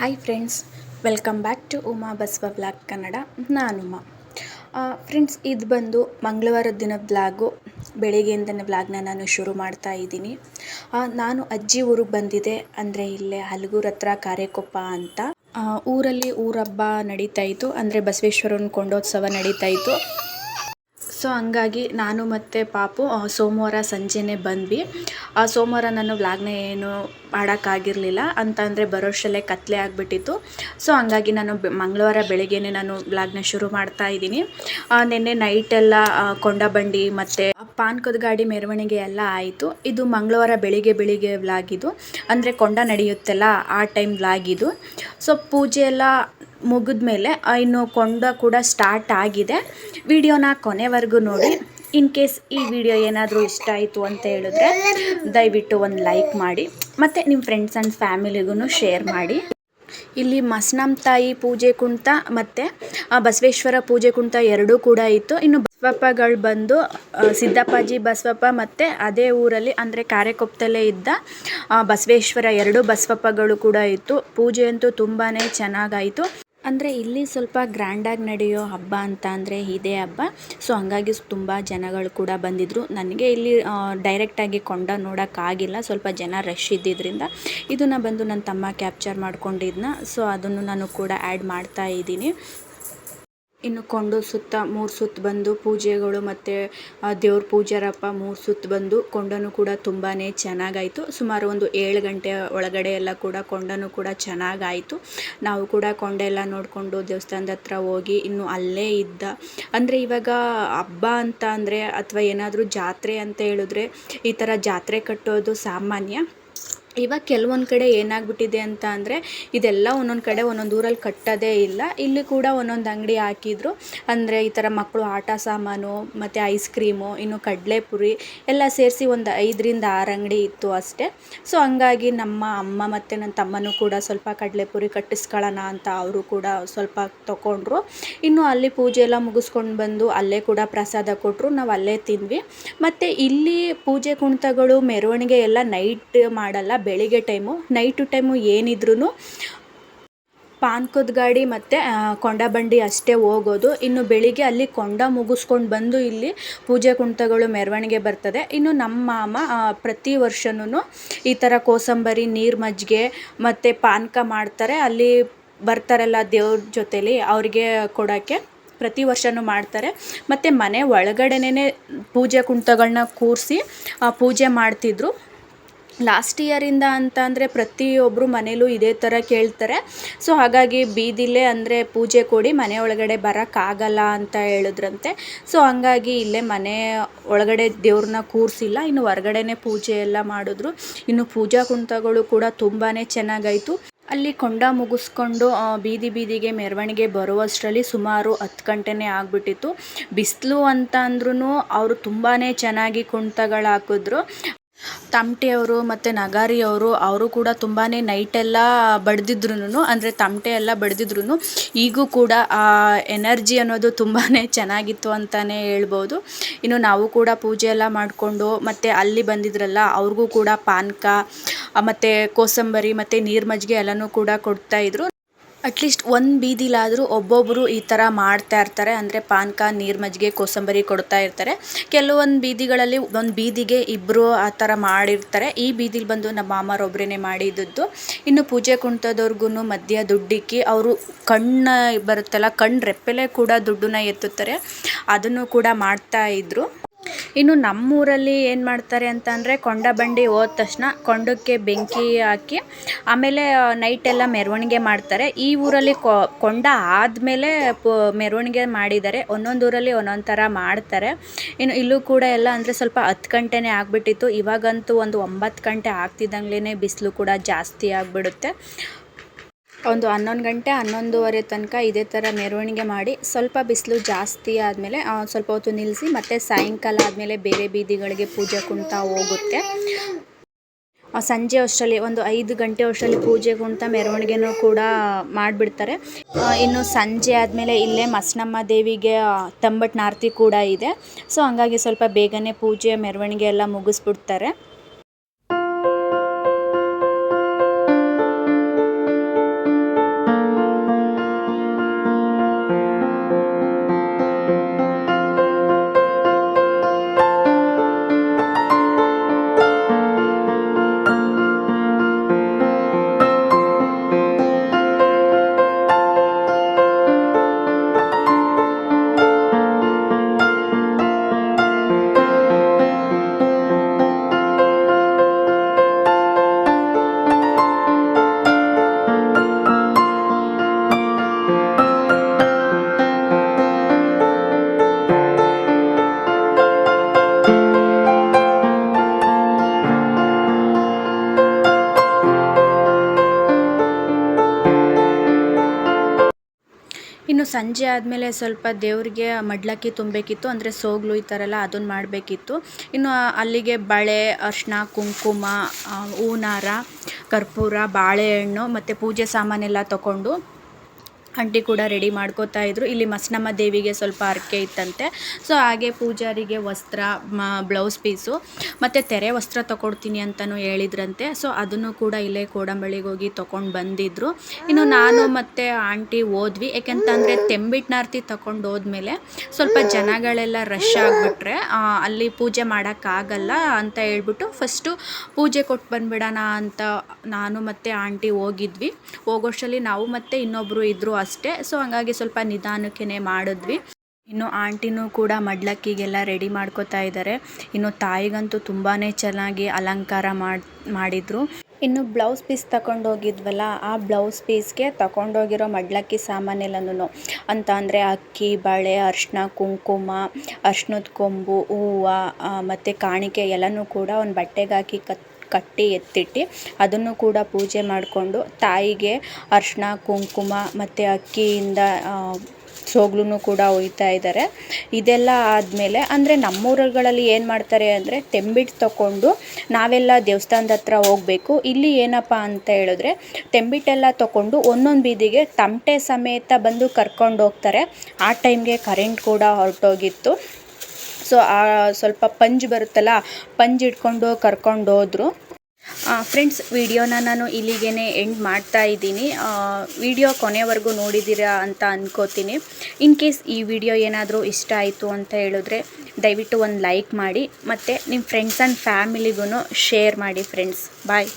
Hi friends welcome back to Uma Basava blog Kannada ನಾನು Uma. Friends ಇದು ಬಂದು ಮಂಗಳವಾರದ ದಿನದ ಬ್ಲಾಗು ಬೆಳಿಗ್ಗೆಯಿಂದನೇ ಬ್ಲಾಗ್ನ ನಾನು ಶುರು ಮಾಡ್ತಾ ಇದ್ದೀನಿ. ನಾನು ಅಜ್ಜಿ ಊರಿಗೆ ಬಂದಿದ್ದೆ, ಅಂದರೆ ಇಲ್ಲೇ ಹಲಗೂರ್ ಹತ್ರ ಕಾರ್ಯಕೊಪ್ಪ ಅಂತ. ಊರಲ್ಲಿ ಊರಬ್ಬ ನಡೀತಾ ಇತ್ತು, ಅಂದರೆ ಬಸವೇಶ್ವರನ ಕೊಂಡೋತ್ಸವ ನಡೀತಾ ಇತ್ತು. ಸೊ ಹಂಗಾಗಿ ನಾನು ಮತ್ತು ಪಾಪು ಸೋಮವಾರ ಸಂಜೆನೇ ಬಂದ್ವಿ. ಆ ಸೋಮವಾರ ನಾನು ವ್ಲಾಗ್ನ ಏನು ಮಾಡೋಕ್ಕಾಗಿರಲಿಲ್ಲ ಅಂತ ಅಂದರೆ ಬರೋಷ್ಟರಲ್ಲೇ ಕತ್ಲೆ ಆಗಿಬಿಟ್ಟಿತ್ತು. ಸೊ ಹಂಗಾಗಿ ನಾನು ಮಂಗಳವಾರ ಬೆಳಗ್ಗೆನೇ ನಾನು ವ್ಲಾಗ್ನ ಶುರು ಮಾಡ್ತಾ ಇದ್ದೀನಿ. ನಿನ್ನೆ ನೈಟೆಲ್ಲ ಕೊಂಡಬಂಡಿ ಮತ್ತು ಪಾನ್ಕದ ಗಾಡಿ ಮೆರವಣಿಗೆ ಎಲ್ಲ ಆಯಿತು. ಇದು ಮಂಗಳವಾರ ಬೆಳಿಗ್ಗೆ ಬೆಳಿಗ್ಗೆ ವ್ಲಾಗಿದು ಅಂದರೆ ಕೊಂಡ ನಡೆಯುತ್ತಲ್ಲ ಆ ಟೈಮ್ ವ್ಲಾಗಿದು ಸೊ ಪೂಜೆ ಎಲ್ಲ ಮುಗಿದ್ಮೇಲೆ ಇನ್ನು ಕೊಂಡ ಕೂಡ ಸ್ಟಾರ್ಟ್ ಆಗಿದೆ. ವಿಡಿಯೋನ ಕೊನೆವರೆಗೂ ನೋಡಿ. ಇನ್ ಕೇಸ್ ಈ ವಿಡಿಯೋ ಏನಾದರೂ ಇಷ್ಟ ಆಯಿತು ಅಂತ ಹೇಳಿದ್ರೆ ದಯವಿಟ್ಟು ಒಂದು ಲೈಕ್ ಮಾಡಿ, ಮತ್ತು ನಿಮ್ಮ ಫ್ರೆಂಡ್ಸ್ ಆ್ಯಂಡ್ ಫ್ಯಾಮಿಲಿಗೂ ಶೇರ್ ಮಾಡಿ. ಇಲ್ಲಿ ಮಸ್ನಮ್ ತಾಯಿ ಪೂಜೆ ಕುಂತ ಮತ್ತು ಬಸವೇಶ್ವರ ಪೂಜೆ ಕುಣಿತ ಎರಡೂ ಕೂಡ ಇತ್ತು. ಇನ್ನು ಬಸವಪ್ಪಗಳು ಬಂದು ಸಿದ್ದಪ್ಪಾಜಿ, ಬಸವಪ್ಪ ಮತ್ತು ಅದೇ ಊರಲ್ಲಿ ಅಂದರೆ ಕಾರೆಕೊಪ್ಪದಲ್ಲೇ ಇದ್ದ ಬಸವೇಶ್ವರ ಎರಡೂ ಬಸವಪ್ಪಗಳು ಕೂಡ ಇತ್ತು. ಪೂಜೆ ಅಂತೂ ತುಂಬಾ ಚೆನ್ನಾಗಾಯಿತು. ಅಂದರೆ ಇಲ್ಲಿ ಸ್ವಲ್ಪ ಗ್ರ್ಯಾಂಡಾಗಿ ನಡೆಯೋ ಹಬ್ಬ ಅಂತ ಅಂದರೆ ಇದೇ ಹಬ್ಬ. ಸೊ, ಹಂಗಾಗಿ ತುಂಬ ಜನಗಳು ಕೂಡ ಬಂದಿದ್ದರು ನನಗೆ ಇಲ್ಲಿ ಡೈರೆಕ್ಟಾಗಿ ಕೊಂಡ ನೋಡೋಕ್ಕಾಗಿಲ್ಲ ಸ್ವಲ್ಪ ಜನ ರಶ್ ಇದ್ದಿದ್ದರಿಂದ ಇದನ್ನು ಬಂದು ನನ್ನ ತಮ್ಮ ಕ್ಯಾಪ್ಚರ್ ಮಾಡ್ಕೊಂಡಿದ್ನ. ಸೊ, ಅದನ್ನು ನಾನು ಕೂಡ ಆ್ಯಡ್ ಮಾಡ್ತಾ ಇದ್ದೀನಿ. ಇನ್ನು ಕೊಂಡು ಸುತ್ತ ಮೂರು ಸುತ್ತು ಬಂದು ಪೂಜೆಗಳು ಮತ್ತು ದೇವ್ರ ಪೂಜಾರಪ್ಪ ಮೂರು ಸುತ್ತು ಬಂದು ಕೊಂಡನು ಕೂಡ ತುಂಬಾ ಚೆನ್ನಾಗಾಯಿತು. ಸುಮಾರು ಒಂದು ಏಳು ಗಂಟೆ ಒಳಗಡೆ ಎಲ್ಲ ಕೂಡ ಕೊಂಡನು ಕೂಡ ಚೆನ್ನಾಗಾಯಿತು. ನಾವು ಕೂಡ ಕೊಂಡೆಲ್ಲ ನೋಡಿಕೊಂಡು ದೇವಸ್ಥಾನದ ಹತ್ರ ಹೋಗಿ ಇನ್ನು ಅಲ್ಲೇ ಇದ್ದ. ಅಂದರೆ ಇವಾಗ ಹಬ್ಬ ಅಂತ ಅಂದರೆ ಅಥವಾ ಏನಾದರೂ ಜಾತ್ರೆ ಅಂತ ಹೇಳಿದ್ರೆ ಈ ಥರ ಜಾತ್ರೆ ಕಟ್ಟೋದು ಸಾಮಾನ್ಯ. ಇವಾಗ ಕೆಲವೊಂದು ಕಡೆ ಏನಾಗ್ಬಿಟ್ಟಿದೆ ಅಂತ ಅಂದರೆ ಇದೆಲ್ಲ ಒಂದೊಂದು ಕಡೆ ಒಂದೊಂದು ಊರಲ್ಲಿ ಕಟ್ಟೋದೇ ಇಲ್ಲ. ಇಲ್ಲಿ ಕೂಡ ಒಂದೊಂದು ಅಂಗಡಿ ಹಾಕಿದ್ರು. ಅಂದರೆ ಈ ಥರ ಮಕ್ಕಳು ಆಟ ಸಾಮಾನು, ಮತ್ತು ಐಸ್ ಕ್ರೀಮು ಇನ್ನು ಕಡಲೆಪುರಿ ಎಲ್ಲ ಸೇರಿಸಿ ಒಂದು ಐದರಿಂದ ಆರು ಅಂಗಡಿ ಇತ್ತು ಅಷ್ಟೇ. ಸೊ ಹಂಗಾಗಿ ನಮ್ಮ ಅಮ್ಮ ಮತ್ತು ನನ್ನ ತಮ್ಮನೂ ಕೂಡ ಸ್ವಲ್ಪ ಕಡಲೆಪುರಿ ಕಟ್ಟಿಸ್ಕೊಳ್ಳೋಣ ಅಂತ ಅವರು ಕೂಡ ಸ್ವಲ್ಪ ತೊಗೊಂಡ್ರು ಇನ್ನು ಅಲ್ಲಿ ಪೂಜೆ ಎಲ್ಲ ಮುಗಿಸ್ಕೊಂಡು ಬಂದು ಅಲ್ಲೇ ಕೂಡ ಪ್ರಸಾದ ಕೊಟ್ಟರು ನಾವು ಅಲ್ಲೇ ತಿಂದ್ವಿ. ಮತ್ತು ಇಲ್ಲಿ ಪೂಜೆ ಕುಣಿತಗಳು, ಮೆರವಣಿಗೆ ಎಲ್ಲ ನೈಟ್ ಮಾಡಲ್ಲ ಬೆಳಿಗ್ಗೆ ಟೈಮು, ನೈಟು ಟೈಮು ಏನಿದ್ರೂ ಪಾನ್ಕದ ಗಾಡಿ ಮತ್ತು ಕೊಂಡಬಂಡಿ ಅಷ್ಟೇ ಹೋಗೋದು. ಇನ್ನು ಬೆಳಿಗ್ಗೆ ಅಲ್ಲಿ ಕೊಂಡ ಮುಗಿಸ್ಕೊಂಡು ಬಂದು ಇಲ್ಲಿ ಪೂಜೆ ಕುಂಟಗಳು ಮೆರವಣಿಗೆ ಬರ್ತದೆ. ಇನ್ನು ನಮ್ಮ ಮಾಮ ಪ್ರತಿ ವರ್ಷನೂ ಈ ಥರ ಕೋಸಂಬರಿ, ನೀರು ಮಜ್ಜಿಗೆ ಮತ್ತು ಪಾನಕ ಮಾಡ್ತಾರೆ. ಅಲ್ಲಿ ಬರ್ತಾರಲ್ಲ ದೇವ್ರ ಜೊತೇಲಿ ಅವ್ರಿಗೆ ಕೊಡೋಕ್ಕೆ ಪ್ರತಿ ವರ್ಷನೂ ಮಾಡ್ತಾರೆ. ಮತ್ತು ಮನೆ ಒಳಗಡೆನೇ ಪೂಜೆ ಕುಂಟಗಳನ್ನ ಕೂರಿಸಿ ಪೂಜೆ ಮಾಡ್ತಿದ್ರು. ಲಾಸ್ಟ್ ಇಯರಿಂದ ಅಂತ ಅಂದರೆ ಪ್ರತಿಯೊಬ್ಬರು ಮನೇಲೂ ಇದೇ ಥರ ಕೇಳ್ತಾರೆ. ಸೊ ಹಾಗಾಗಿ ಬೀದಿಲೇ ಅಂದರೆ ಪೂಜೆ ಕೊಡಿ, ಮನೆ ಒಳಗಡೆ ಬರೋಕ್ಕಾಗಲ್ಲ ಅಂತ ಹೇಳಿದ್ರಂತೆ. ಸೊ ಹಂಗಾಗಿ ಇಲ್ಲೇ ಮನೆ ಒಳಗಡೆ ದೇವ್ರನ್ನ ಕೂರಿಸಿಲ್ಲ. ಇನ್ನು ಹೊರಗಡೆನೇ ಪೂಜೆ ಎಲ್ಲ ಮಾಡಿದ್ರು. ಇನ್ನು ಪೂಜಾ ಕುಂತಗಳು ಕೂಡ ತುಂಬಾ ಚೆನ್ನಾಗಾಯಿತು. ಅಲ್ಲಿ ಕೊಂಡ ಮುಗಿಸ್ಕೊಂಡು ಬೀದಿ ಬೀದಿಗೆ ಮೆರವಣಿಗೆ ಬರುವಷ್ಟರಲ್ಲಿ ಸುಮಾರು ಹತ್ತು ಗಂಟೆನೇ ಆಗಿಬಿಟ್ಟಿತ್ತು. ಬಿಸಿಲು ಅಂತ ಅಂದ್ರೂ ಅವರು ತುಂಬಾ ಚೆನ್ನಾಗಿ ಕುಣಿತಗಳು ಹಾಕಿದ್ರು. ತಮಟೆಯವರು ಮತ್ತು ನಗಾರಿಯವರು ಅವರು ಕೂಡ ತುಂಬಾ ನೈಟೆಲ್ಲ ಬಡ್ದಿದ್ರು ಅಂದರೆ ತಮಟೆ ಎಲ್ಲ ಬಡ್ದಿದ್ರು ಈಗೂ ಕೂಡ ಆ ಎನರ್ಜಿ ಅನ್ನೋದು ತುಂಬಾ ಚೆನ್ನಾಗಿತ್ತು ಅಂತಲೇ ಹೇಳ್ಬೋದು. ಇನ್ನು ನಾವು ಕೂಡ ಪೂಜೆ ಎಲ್ಲ ಮಾಡಿಕೊಂಡು, ಮತ್ತು ಅಲ್ಲಿ ಬಂದಿದ್ರಲ್ಲ, ಅವ್ರಿಗೂ ಕೂಡ ಪಾನಕ ಮತ್ತು ಕೋಸಂಬರಿ, ಮತ್ತು ನೀರು ಮಜ್ಜಿಗೆ ಎಲ್ಲನೂ ಕೂಡ ಕೊಡ್ತಾಯಿದ್ರು ಅಟ್ಲೀಸ್ಟ್ ಒಂದು ಬೀದಿಲಾದರೂ ಒಬ್ಬೊಬ್ಬರು ಈ ಥರ ಮಾಡ್ತಾ ಇರ್ತಾರೆ. ಅಂದರೆ ಪಾನಕ ನೀರು ಮಜ್ಜಿಗೆ, ಕೋಸಂಬರಿ ಕೊಡ್ತಾ ಇರ್ತಾರೆ. ಕೆಲವೊಂದು ಬೀದಿಗಳಲ್ಲಿ ಒಂದು ಬೀದಿಗೆ ಇಬ್ಬರು ಆ ಥರ ಮಾಡಿರ್ತಾರೆ. ಈ ಬೀದಿಲಿ ಬಂದು ನಮ್ಮ ಮಾಮರೊಬ್ಬರೇ ಮಾಡಿದ್ದದ್ದು. ಇನ್ನು ಪೂಜೆ ಕುಣಿತದವ್ರಿಗೂ ಮಧ್ಯ ದುಡ್ಡಿಕ್ಕಿ ಅವರು ಕಣ್ಣು ಬರುತ್ತಲ್ಲ ಕಣ್ಣು ರೆಪ್ಪೆಲೆ ಕೂಡ ದುಡ್ಡನ್ನ ಎತ್ತುತ್ತಾರೆ. ಅದನ್ನು ಕೂಡ ಮಾಡ್ತಾ ಇದ್ರು. ಇನ್ನು ನಮ್ಮೂರಲ್ಲಿ ಏನು ಮಾಡ್ತಾರೆ ಅಂತ ಅಂದರೆ ಕೊಂಡ ಬಂಡಿ ಹೋದ ತಕ್ಷಣ ಕೊಂಡಕ್ಕೆ ಬೆಂಕಿ ಹಾಕಿ ಆಮೇಲೆ ನೈಟ್ ಎಲ್ಲ ಮೆರವಣಿಗೆ ಮಾಡ್ತಾರೆ. ಈ ಊರಲ್ಲಿ ಕೊಂಡ ಆದಮೇಲೆ ಮೆರವಣಿಗೆ ಮಾಡಿದ್ದಾರೆ ಒಂದೊಂದು ಊರಲ್ಲಿ ಒಂದೊಂದು ಥರ ಮಾಡ್ತಾರೆ. ಇನ್ನು ಇಲ್ಲೂ ಕೂಡ ಎಲ್ಲ ಅಂದರೆ ಸ್ವಲ್ಪ ಹತ್ತು ಗಂಟೆನೇ ಆಗಿಬಿಟ್ಟಿತ್ತು. ಇವಾಗಂತೂ ಒಂದು ಒಂಬತ್ತು ಗಂಟೆ ಆಗ್ತಿದ್ದಂಗ್ಲೇ ಬಿಸಿಲು ಕೂಡ ಜಾಸ್ತಿ ಆಗಿಬಿಡುತ್ತೆ. ಒಂದು ಹನ್ನೊಂದು ಗಂಟೆ, ಹನ್ನೊಂದುವರೆ ತನಕ ಇದೇ ಥರ ಮೆರವಣಿಗೆ ಮಾಡಿ ಸ್ವಲ್ಪ ಬಿಸಿಲು ಜಾಸ್ತಿ ಆದಮೇಲೆ ಸ್ವಲ್ಪ ಹೊತ್ತು ನಿಲ್ಲಿಸಿ ಮತ್ತು ಸಾಯಂಕಾಲ ಆದಮೇಲೆ ಬೇರೆ ಬೀದಿಗಳಿಗೆ ಪೂಜೆ ಕುಣ್ತಾ ಹೋಗುತ್ತೆ. ಸಂಜೆ ಅಷ್ಟರಲ್ಲಿ, ಒಂದು ಐದು ಗಂಟೆ ಅಷ್ಟರಲ್ಲಿ ಪೂಜೆ ಕುಣ್ತಾ ಮೆರವಣಿಗೆನೂ ಕೂಡ ಮಾಡಿಬಿಡ್ತಾರೆ. ಇನ್ನು ಸಂಜೆ ಆದಮೇಲೆ ಇಲ್ಲೇ ಮಸ್ನಮ್ಮ ದೇವಿಗೆ ತಂಬಟ್ ನಾರ್ತಿ ಕೂಡ ಇದೆ. ಸೊ, ಹಂಗಾಗಿ ಸ್ವಲ್ಪ ಬೇಗನೆ ಪೂಜೆ, ಮೆರವಣಿಗೆ ಎಲ್ಲ ಮುಗಿಸ್ಬಿಡ್ತಾರೆ. ಸಂಜೆ ಆದಮೇಲೆ ಸ್ವಲ್ಪ ದೇವರಿಗೆ ಮಡ್ಲಕ್ಕಿ ತುಂಬಬೇಕಿತ್ತು, ಅಂದರೆ ಸೋಗ್ಲು ಈ ಥರ ಎಲ್ಲ ಅದನ್ನು ಮಾಡಬೇಕಿತ್ತು. ಇನ್ನು ಅಲ್ಲಿಗೆ ಬಳೆ ಅರಿಶಿನ ಕುಂಕುಮ ಹೂನಾರ, ಕರ್ಪೂರ, ಬಾಳೆಹಣ್ಣು ಮತ್ತು ಪೂಜೆ ಸಾಮಾನೆಲ್ಲ ತಗೊಂಡು ಆಂಟಿ ಕೂಡ ರೆಡಿ ಮಾಡ್ಕೋತಾ ಇದ್ರು. ಇಲ್ಲಿ ಮಸ್ನಮ್ಮ ದೇವಿಗೆ ಸ್ವಲ್ಪ ಅರ್ಕೆ ಇತ್ತಂತೆ. ಸೊ ಹಾಗೆ ಪೂಜಾರಿಗೆ ವಸ್ತ್ರ ಬ್ಲೌಸ್ ಪೀಸು ಮತ್ತು ತೆರೆ ವಸ್ತ್ರ ತಗೊಡ್ತೀನಿ ಅಂತಲೂ ಹೇಳಿದ್ರಂತೆ. ಸೊ ಅದನ್ನು ಕೂಡ ಇಲ್ಲೇ ಕೋಡಂಬಳಿಗೆ ಹೋಗಿ ತೊಗೊಂಡು ಬಂದಿದ್ರು. ಇನ್ನು ನಾನು ಮತ್ತು ಆಂಟಿ ಹೋದ್ವಿ. ಯಾಕೆಂತಂದರೆ ತೆಂಬಿಟ್ನಾರ್ತಿ ತಗೊಂಡು ಹೋದ್ಮೇಲೆ ಸ್ವಲ್ಪ ಜನಗಳೆಲ್ಲ ರಶ್ ಆಗಿಬಿಟ್ರೆ ಅಲ್ಲಿ ಪೂಜೆ ಮಾಡೋಕ್ಕಾಗಲ್ಲ ಅಂತ ಹೇಳ್ಬಿಟ್ಟು ಫಸ್ಟು ಪೂಜೆ ಕೊಟ್ಟು ಬಂದುಬಿಡೋಣ ಅಂತ ನಾನು ಮತ್ತು ಆಂಟಿ ಹೋಗಿದ್ವಿ. ಹೋಗೋಷ್ಟರಲ್ಲಿ ನಾವು ಮತ್ತು ಇನ್ನೊಬ್ಬರು ಇದ್ದರು ಅಷ್ಟೇ. ಸೊ ಹಂಗಾಗಿ ಸ್ವಲ್ಪ ನಿಧಾನಕ್ಕೇ ಮಾಡಿದ್ವಿ. ಇನ್ನು ಆಂಟಿನೂ ಕೂಡ ಮಡ್ಲಕ್ಕಿಗೆಲ್ಲ ರೆಡಿ ಮಾಡ್ಕೋತಾ ಇದ್ದಾರೆ. ಇನ್ನು ತಾಯಿಗಂತೂ ತುಂಬಾ ಚೆನ್ನಾಗಿ ಅಲಂಕಾರ ಮಾಡಿ, ಮಾಡಿದರು. ಇನ್ನು ಬ್ಲೌಸ್ ಪೀಸ್ ತಗೊಂಡೋಗಿದ್ವಲ್ಲ ಆ ಬ್ಲೌಸ್ ಪೀಸ್ಗೆ ತಗೊಂಡೋಗಿರೋ ಮಡ್ಲಕ್ಕಿ ಸಾಮಾನೆಲ್ಲನೂ ಅಂತ ಅಂದರೆ ಅಕ್ಕಿ, ಬಳೆ ಅರ್ಶಿನ ಕುಂಕುಮ ಅರ್ಶಿನದ ಕೊಂಬು, ಹೂವು ಮತ್ತು ಕಾಣಿಕೆ ಎಲ್ಲನೂ ಕೂಡ ಒಂದು ಬಟ್ಟೆಗೆ ಹಾಕಿ ಕತ್ ಕಟ್ಟಿ ಎತ್ತಿಟ್ಟು ಅದನ್ನು ಕೂಡ ಪೂಜೆ ಮಾಡಿಕೊಂಡು ತಾಯಿಗೆ ಅರಿಶಿಣ, ಕುಂಕುಮ ಮತ್ತು ಅಕ್ಕಿಯಿಂದ ಸೋಗ್ಲೂ ಕೂಡ ಒಯ್ತಾ ಇದ್ದಾರೆ. ಇದೆಲ್ಲ ಆದಮೇಲೆ ಅಂದರೆ ನಮ್ಮೂರುಗಳಲ್ಲಿ ಏನು ಮಾಡ್ತಾರೆ ಅಂದರೆ ತೆಂಬಿಟ್ಟು ತಗೊಂಡು ನಾವೆಲ್ಲ ದೇವಸ್ಥಾನದ ಹತ್ರ ಹೋಗಬೇಕು. ಇಲ್ಲಿ ಏನಪ್ಪ ಅಂತ ಹೇಳಿದ್ರೆ ತೆಂಬಿಟ್ಟೆಲ್ಲ ತಗೊಂಡು ಒಂದೊಂದು ಬೀದಿಗೆ ತಮಟೆ ಸಮೇತ ಬಂದು ಕರ್ಕೊಂಡು ಹೋಗ್ತಾರೆ. ಆ ಟೈಮ್ಗೆ ಕರೆಂಟ್ ಕೂಡ ಹೊರಟೋಗಿತ್ತು. ಸೊ ಆ ಸ್ವಲ್ಪ ಪಂಜ್ ಬರುತ್ತಲ್ಲ, ಪಂಜ್ ಇಟ್ಕೊಂಡು ಕರ್ಕೊಂಡು ಹೋದ್ರು. ಫ್ರೆಂಡ್ಸ್ ವಿಡಿಯೋನ ನಾನು ಇಲ್ಲಿಗೆ ಎಂಡ್ ಮಾಡ್ತಾ ಇದ್ದೀನಿ. ವಿಡಿಯೋ ಕೊನೆವರೆಗೂ ನೋಡಿದ್ದೀರಾ ಅಂತ ಅಂದ್ಕೋತೀನಿ ಇನ್ ಕೇಸ್ ಈ ವಿಡಿಯೋ ಏನಾದರೂ ಇಷ್ಟ ಆಯಿತು ಅಂತ ಹೇಳಿದ್ರೆ, ದಯವಿಟ್ಟು ಒಂದು ಲೈಕ್ ಮಾಡಿ, ಮತ್ತು ನಿಮ್ಮ ಫ್ರೆಂಡ್ಸ್ ಆ್ಯಂಡ್ ಫ್ಯಾಮಿಲಿಗೂ ಶೇರ್ ಮಾಡಿ ಫ್ರೆಂಡ್ಸ್ ಬಾಯ್